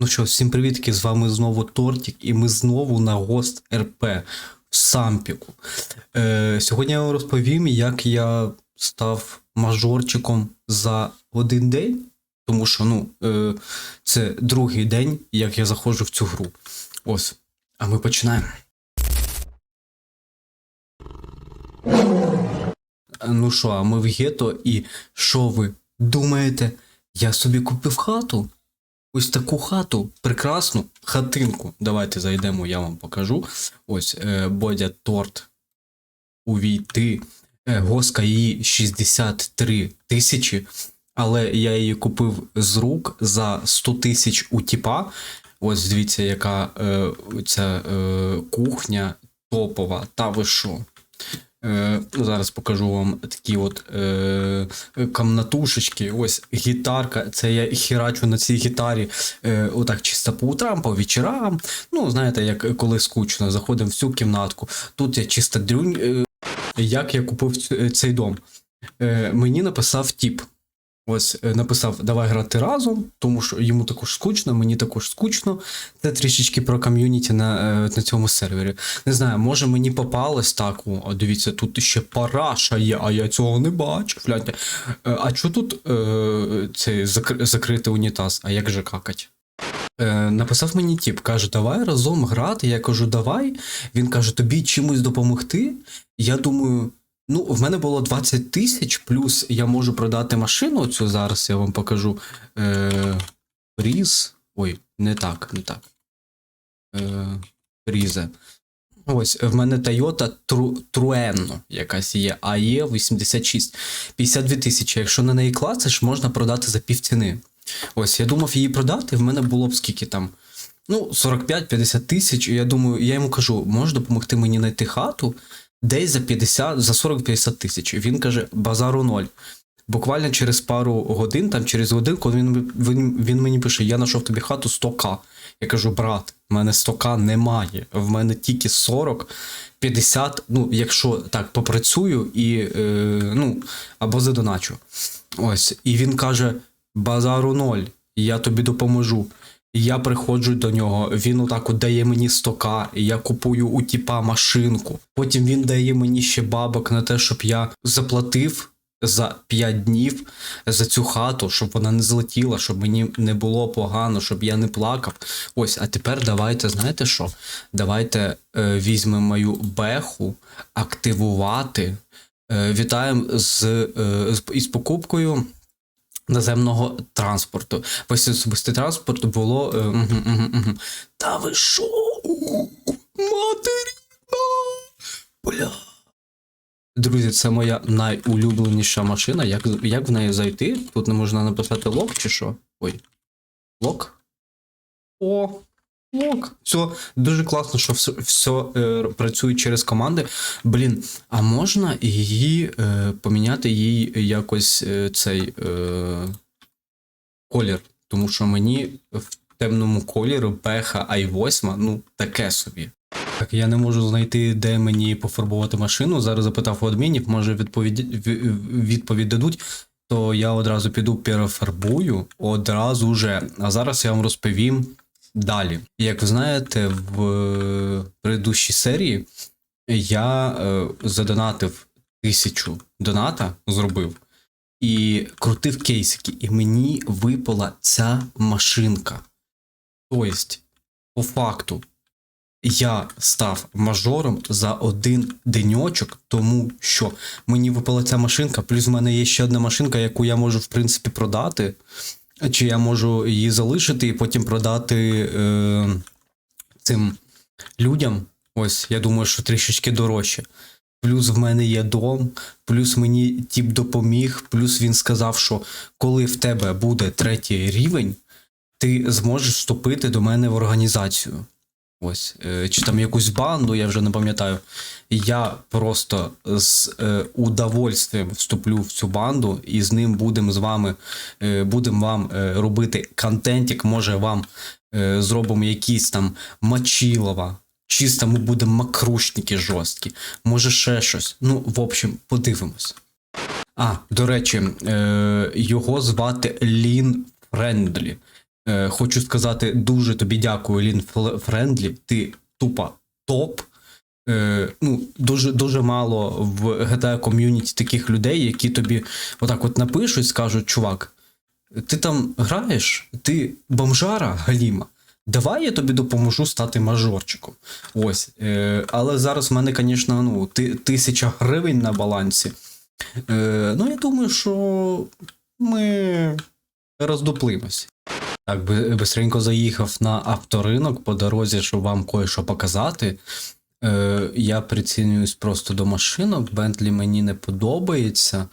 Ну що, всім привітки, з вами знову Тортік, і ми знову на Гост РП в Сампіку. Е, сьогодні я вам розповім, як я став мажорчиком за один день, тому що ну, е, це другий день, як я заходжу в цю гру. Ось. А ми починаємо. Ну що, а ми в гетто, і що ви думаєте? Я собі купив хату? Ось таку хату, прекрасну хатинку. Давайте зайдемо, я вам покажу. Ось е, Бодя торт. Увійти. Е, Госка її 63 тисячі, але я її купив з рук за 100 тисяч у тіпа. Ось дивіться, яка е, ця е, кухня топова. Та ви що? Е, зараз покажу вам такі от е, камнатушечки. Ось гітарка. Це я хірачу на цій гітарі. Е, отак чисто по утрам, по вечорам. Ну, знаєте, як коли скучно, заходимо в цю кімнатку. Тут я чисто дрюнь. Е, як я купив цей дом? Е, мені написав тіп. Ось е, написав, давай грати разом, тому що йому також скучно, мені також скучно. Це трішечки про ком'юніті на, е, на цьому сервері. Не знаю, може мені попалось так. О, дивіться, тут ще параша є, а я цього не бачу. Гляньте. А що тут е, цей закр- закритий унітаз? А як же какать? Е, написав мені тіп, каже, давай разом грати. Я кажу, давай. Він каже, тобі чимось допомогти. Я думаю, ну, в мене було 20 тисяч, плюс я можу продати машину. Цю зараз я вам покажу. Е, Різ. Ой, не так, не так. Е, Різе. Ось, в мене Toyota Tru- якась є, є 86. 52 тисячі. Якщо на неї клацеш, можна продати за півціни. Ось, я думав її продати, в мене було б скільки там. Ну, 45-50 тисяч. І я думаю, я йому кажу, можеш допомогти мені знайти хату десь за 50, за 40-50 тисяч. Він каже, базару ноль. Буквально через пару годин, там через годинку, він, він, він мені пише: Я знайшов тобі хату 100к. Я кажу, брат, в мене 100к немає. В мене тільки 40, 50, ну, якщо так попрацюю і е, ну, або задоначу. Ось. І він каже: базару ноль, я тобі допоможу. Я приходжу до нього, він отак от дає мені 100к, і я купую у тіпа машинку. Потім він дає мені ще бабок на те, щоб я заплатив за 5 днів за цю хату, щоб вона не злетіла, щоб мені не було погано, щоб я не плакав. Ось, а тепер давайте, знаєте що? Давайте е, візьмемо мою беху, активувати. Е, вітаємо з, е, з із покупкою наземного транспорту. Ось особистий транспорт було. Е. Та ви що? Матері! Бля. Друзі, це моя найулюбленіша машина. Як, як в неї зайти? Тут не можна написати лок чи що? Ой. Лок? О! Лок. Все, дуже класно, що все, все е, працює через команди. Блін, а можна її е, поміняти їй якось е, цей е, колір? Тому що мені в темному кольорі Беха i8, ну, таке собі. Так, я не можу знайти, де мені пофарбувати машину. Зараз запитав у адмінів, може відповідь, відповідь дадуть. То я одразу піду перефарбую одразу же. А зараз я вам розповім далі. Як ви знаєте, в е, предыдущій серії я е, задонатив тисячу доната, зробив, і крутив кейсики, і мені випала ця машинка. Тобто, по факту, я став мажором за один деньочок, тому що мені випала ця машинка, плюс в мене є ще одна машинка, яку я можу, в принципі, продати. Чи я можу її залишити і потім продати е, цим людям. Ось, я думаю, що трішечки дорожче. Плюс в мене є дом, плюс мені тіп допоміг, плюс він сказав, що коли в тебе буде третій рівень, ти зможеш вступити до мене в організацію. Ось, е, чи там якусь банду, я вже не пам'ятаю. Я просто з е, удовольствием вступлю в цю банду, і з ним будемо з вами, е, будемо вам е, робити контентик, може вам е, зробимо якісь там мочилова, чисто ми будемо макрушники жорсткі, може ще щось. Ну, в общем, подивимось. А, до речі, е, його звати Лін Френдлі. Е, хочу сказати дуже тобі дякую, Лін Френдлі. Ти тупа топ. Е, ну, дуже, дуже мало в GTA ком'юніті таких людей, які тобі отак от напишуть, скажуть, чувак, ти там граєш, ти бомжара Галіма. Давай я тобі допоможу стати мажорчиком. Ось. Е, але зараз в мене, звісно, ну, ти, тисяча гривень на балансі. Е, ну, я думаю, що ми роздуплимось. Так, би- бистренько заїхав на авторинок по дорозі, щоб вам кое-що показати. Е, я прицінююсь просто до машинок. Бентлі мені не подобається.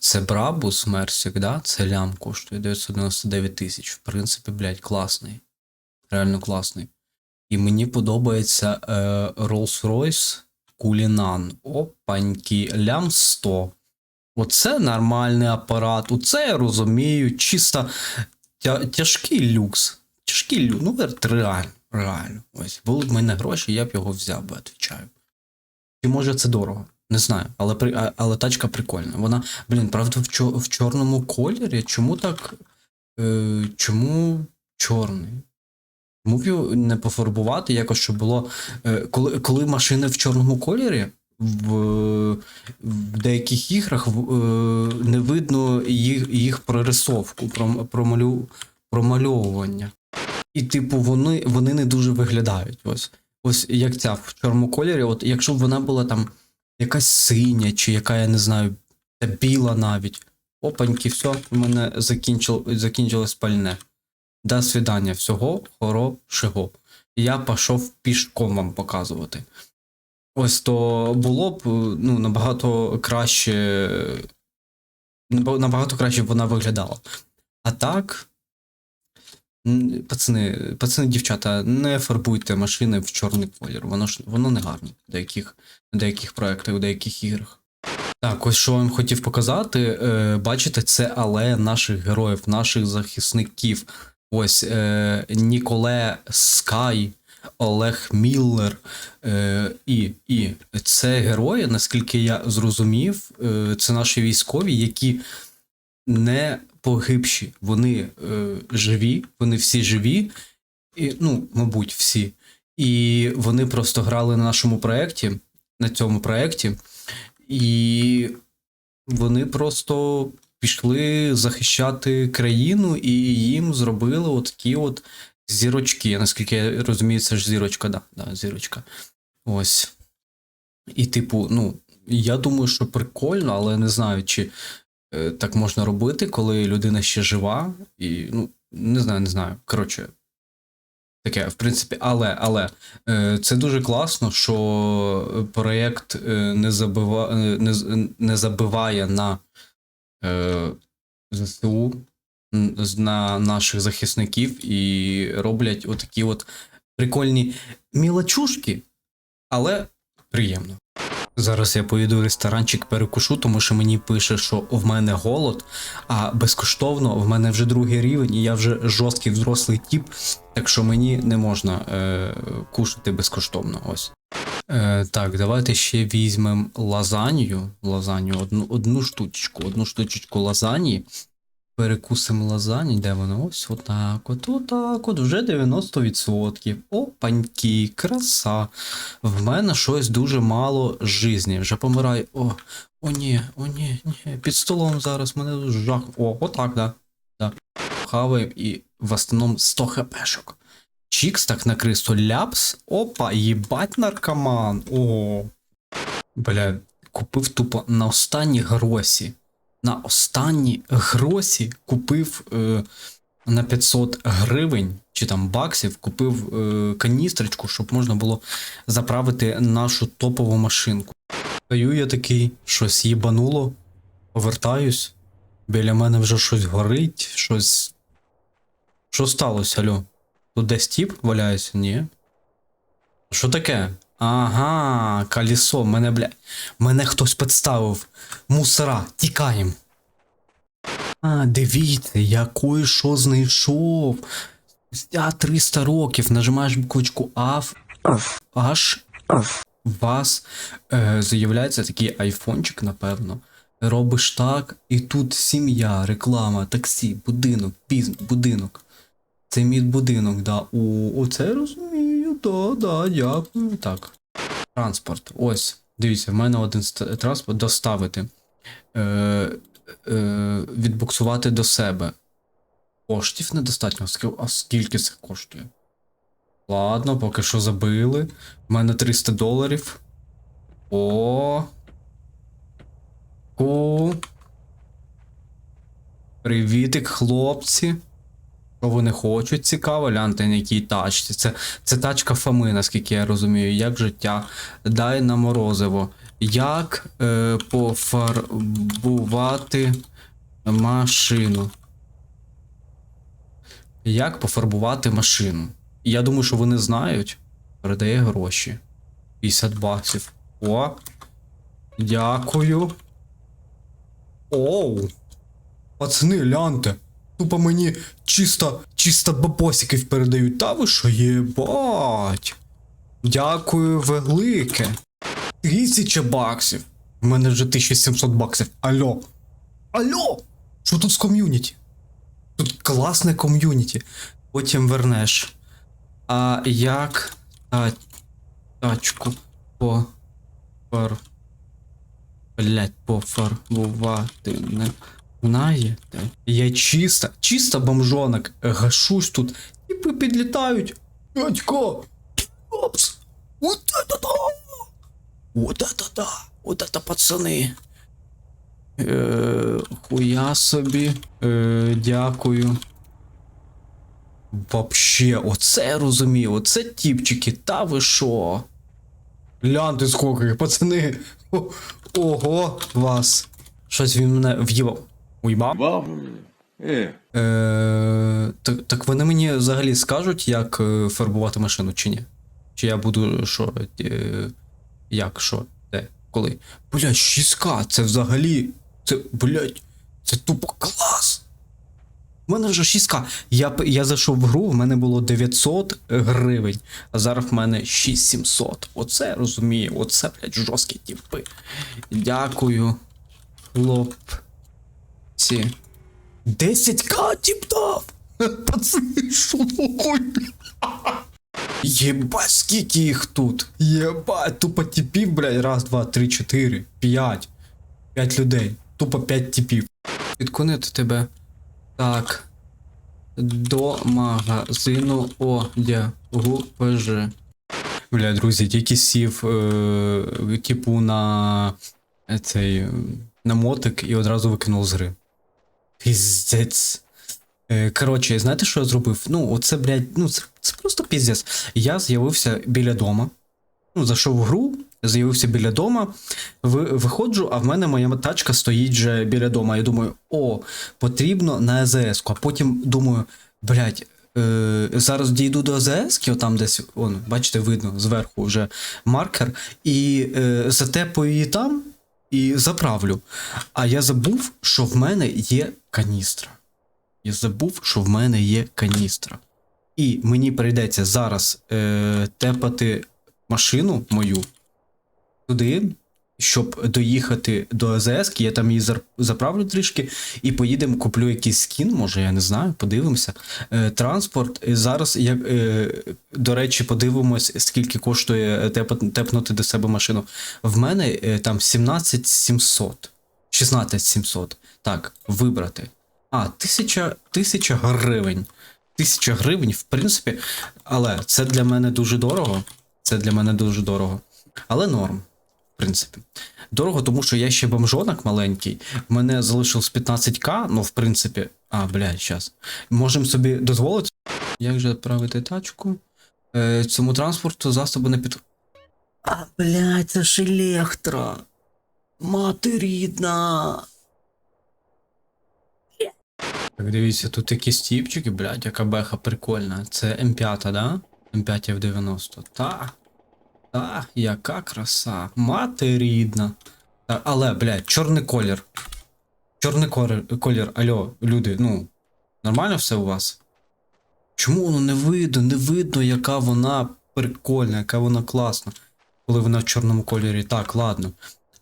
Це Брабус Мерсік, да? Це лям коштує 999 тисяч. В принципі, блядь, класний. Реально класний. І мені подобається е, Rolls-Royce Кулінан. Опаньки, лям 100. Оце нормальний апарат. Оце я розумію. Чисто тя, тяжкий люкс. Тяжкий люкс. Ну, от реально, реально. Ось, були б мене гроші, я б його взяв би, відповідаю. Чи може це дорого? Не знаю, але, при- але тачка прикольна. Вона, блін, правда, в, чо- в чорному кольорі. Чому так? Е, чому чорний? Чому б його не пофарбувати якось, щоб було. Е, коли, коли машини в чорному кольорі, в, в деяких іграх е, не видно їх, їх прорисовку, пром- промалю, промальовування. І, типу, вони, вони не дуже виглядають. Ось. Ось як ця в чорному кольорі, от якщо б вона була там якась синя, чи яка, я не знаю, та біла навіть. Опаньки, все, у мене закінчил, закінчилось пальне. До свидання, всього хорошого. Я пішов пішком вам показувати. Ось то було б ну, набагато краще. Набагато краще б вона виглядала. А так. Пацани, пацани, дівчата, не фарбуйте машини в чорний колір. Воно ж воно не гарно в деяких, в деяких проєктах, в деяких іграх. Так, ось що вам хотів показати. Е, бачите, це алея наших героїв, наших захисників. Ось е, Ніколе Скай, Олег Міллер. Е, і, і це герої, наскільки я зрозумів, е, це наші військові, які не погибші. Вони е, живі, вони всі живі, і, ну, мабуть, всі. І вони просто грали на нашому проєкті, на цьому проєкті, і вони просто пішли захищати країну, і їм зробили отакі от зірочки. Наскільки я розумію, це ж зірочка, да, да, зірочка. Ось. І, типу, ну, я думаю, що прикольно, але не знаю, чи е, так можна робити, коли людина ще жива. І, ну, не знаю, не знаю. Коротше, таке, в принципі, але, але е, це дуже класно, що проєкт е, не, забива, е, не, не забиває на е, ЗСУ, на наших захисників і роблять отакі от прикольні мілочушки, але приємно. Зараз я поїду в ресторанчик перекушу, тому що мені пише, що в мене голод, а безкоштовно в мене вже другий рівень, і я вже жорсткий взрослий тіп, так що мені не можна е, кушати безкоштовно. Ось. Е, так, давайте ще візьмемо лазанью. Лазанью, одну, одну штучку, одну штучку лазані. Перекусимо лазані, де воно? Ось отак, от, отак, от, вже 90%. Опаньки, краса. В мене щось дуже мало жизні. Вже помираю. О, о ні, о ні, ні. Під столом зараз мене жах. О, отак, да. да. Хаваємо і в основному 100 хпшок. Чікс так накрив 100 ляпс. Опа, їбать наркоман. О. Бля, купив тупо на останній гросі. На останній гросі купив е, на 500 гривень чи там баксів, купив е, каністрочку, щоб можна було заправити нашу топову машинку. Стою я такий, щось їбануло, повертаюсь. Біля мене вже щось горить, щось. Що сталося, алло? Тут десь тіп валяється? Ні. Що таке? Ага, колесо, мене, бля. Мене хтось підставив. Мусора, тікаєм. А, дивіться, я кое-що знайшов. Спустя 300 років нажимаєш буквочку А, аж у вас е, з'являється такий айфончик, напевно. Робиш так, і тут сім'я, реклама, таксі, будинок, бізнес, будинок. це медбудинок, да. О, оце розумію, да, да, дякую. Так. Транспорт. Ось. Дивіться, в мене один транспорт доставити. Е, е, відбуксувати до себе. Коштів недостатньо. А скільки це коштує? Ладно, поки що забили. У мене 300 доларів. О. Ку. Привітик, хлопці. Вони хочуть, цікаво, гляньте на якій тачці. Це, це тачка Фоми, наскільки я розумію. Як життя. Дай на морозиво. Як е, пофарбувати машину? Як пофарбувати машину? Я думаю, що вони знають. Передає гроші. 50 баксів. О. Дякую. Оу. Пацани, гляньте. Тупо мені чисто, чисто бабосиків передають. Та ви що єбать. Дякую велике. Тисяча баксів. У мене вже 1700 баксів. Алло. Алло! Що тут з ком'юніті? Тут класне ком'юніті. Потім вернеш. А як та, тачку по фар... Блять, пофарбувати не знаєте? Я чисто, чисто бомжонок. Гашусь тут. Типи підлітають. Дядько! Опс! Вот это да! Вот это да! Вот это пацани! Е, хуя собі. Е, дякую. Вообще, оце я розумію, оце тіпчики, та ви що? Гляньте скільки, їх, пацани. О, ого, вас. Щось він мене в'їбав. Уйбав? Бав? Е, Е, так, так вони мені взагалі скажуть, як е, фарбувати машину, чи ні? Чи я буду що? Е, як, що, де, коли? Блять, 6К, це взагалі. Це, блять, це тупо клас. У мене вже 6К. Я, я зайшов в гру, в мене було 900 гривень, а зараз в мене 6700. Оце розумію, оце, блять, жорсткі типи. Дякую, хлопці. 10к тип! Пацани, що? Єбать, скільки їх тут? Єбать, тупо типів, блядь, раз, два, три, чотири, п'ять. П'ять людей. Тупо п'ять типів. Відконити тебе. Так. До магазину одягу ПЖ. Бля, друзі, тільки сів, е, типу, на е, цей на мотик і одразу викинув з гри. Піздець. Е, Коротше, знаєте, що я зробив? Ну, оце, блядь, ну це, це просто піздець. Я з'явився біля дома. Ну, зайшов в гру, з'явився біля дома, ви, виходжу, а в мене моя тачка стоїть вже біля дома. Я думаю, о, потрібно на АЗС. А потім думаю, блядь, е, зараз дійду до АЗС, отам десь, он, бачите, видно зверху вже маркер, і е, затепаю її там і заправлю. А я забув, що в мене є каністра. Я забув, що в мене є каністра. І мені прийдеться зараз е, тепати машину мою туди, щоб доїхати до АЗС, я там її заправлю трішки, і поїдемо, куплю якийсь скін, може, я не знаю, подивимося. Е, транспорт. І зараз, як, е, до речі, подивимось, скільки коштує тепнути до себе машину. В мене е, там 17 700. 16 700. Так, вибрати. А, тисяча, тисяча гривень. Тисяча гривень, в принципі, але це для мене дуже дорого. Це для мене дуже дорого. Але норм, в принципі. Дорого, тому що я ще бомжонок маленький. В мене залишилось 15к, ну, в принципі. А, блядь, щас. Можемо собі дозволити. Як же відправити тачку? Е, цьому транспорту засобу не під. А, блядь, це ж електро. Мати рідна. Так, дивіться, тут якісь тіпчики, блядь, яка беха прикольна. Це М5, да? М5 F90. Та. Та, яка краса. Мати рідна. Але, блядь, чорний колір. Чорний колір, колір, алло, люди, ну, нормально все у вас? Чому воно не видно? Не видно, яка вона прикольна, яка вона класна, коли вона в чорному кольорі. Так, ладно.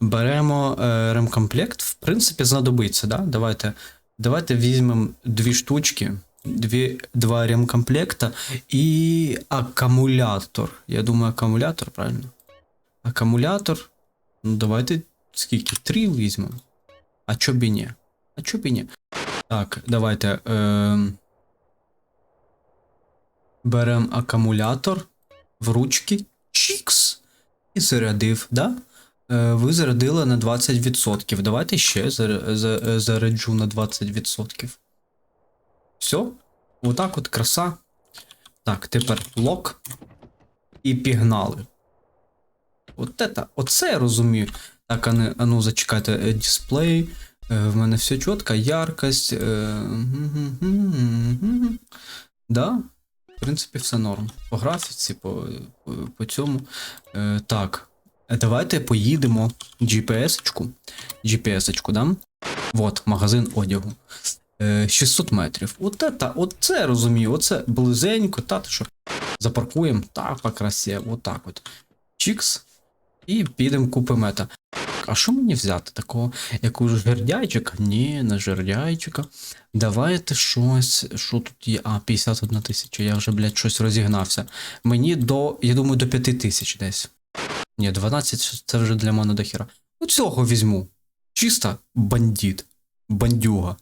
Беремо е, ремкомплект, в принципі, знадобиться, да? Давайте. Давайте візьмемо дві штучки. Дві, два ремкомплекта і акумулятор. Я думаю, акумулятор, правильно? Акумулятор. Ну, давайте скільки? Три візьмемо. А чо б і ні? А чо б і ні? Так, давайте. Ем... Беремо акумулятор в ручки. Чікс. І зарядив, да? Е, ви зарядили на 20%. Давайте ще зар- за- заряджу на 20%. Все. Отак от краса. Так, тепер лок. І пігнали. От это, оце я розумію. Так, а, не, а ну зачекайте, е, дисплей. Е, в мене все чітко, яркость. Е, да, в принципі, все норм. По графіці, по, по, цьому. Е, так. Давайте поїдемо GPS-очку. GPS-очку, да? Вот, магазин одягу. Е, 600 метрів. От это, от це я розумію, оце близенько, та ти що. Запаркуємо так по отак от. Чікс. І підемо купимо ета. А що мені взяти такого? Якогось жердяйчика? Ні, не жердяйчика. Давайте щось. Що тут є? А, 51 тисяча, я вже, блядь, щось розігнався. Мені до, я думаю, до 5 тисяч десь. Ні, 12 це вже для мене дохіра. Ну цього візьму. Чисто бандит. Бандюга.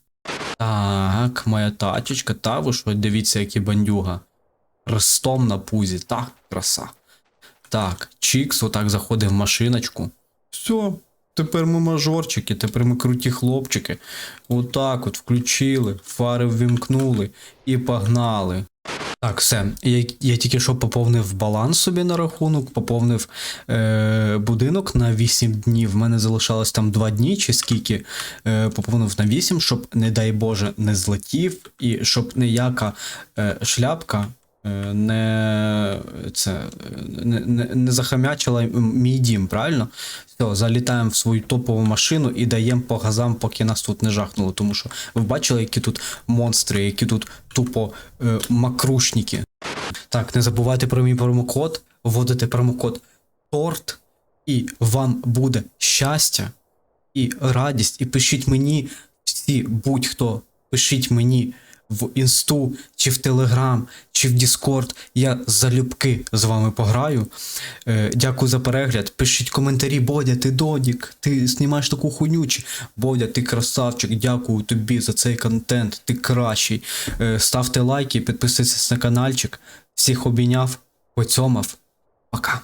Так, моя тачечка, та ви що, дивіться, які бандюга. Ростом на пузі, так, краса. Так, Чікс, отак заходить в машиночку. Все, тепер ми мажорчики, тепер ми круті хлопчики. Отак от включили, фари ввімкнули і погнали. Так, все. Я, я тільки що поповнив баланс собі на рахунок, поповнив е, будинок на 8 днів. В мене залишалось там 2 дні чи скільки. Е, поповнив на 8, щоб, не дай Боже, не злетів, і щоб ніяка е, шляпка не, це, е, не, не, не захамячила мій дім, правильно? Все, залітаємо в свою топову машину і даємо по газам, поки нас тут не жахнуло. Тому що ви бачили, які тут монстри, які тут тупо е, макрушники. Так, не забувайте про мій промокод, вводите промокод торт, і вам буде щастя і радість. І пишіть мені всі, будь-хто, пишіть мені в інсту, чи в Телеграм, чи в Діскорд. Я залюбки з вами пограю. Е, дякую за перегляд. Пишіть коментарі, Бодя, ти додік, ти знімаєш таку хуйню, чи Бодя, ти красавчик, дякую тобі за цей контент, ти кращий. Е, ставте лайки, підписуйтесь на каналчик. Всіх обійняв, поцьомав. Пока.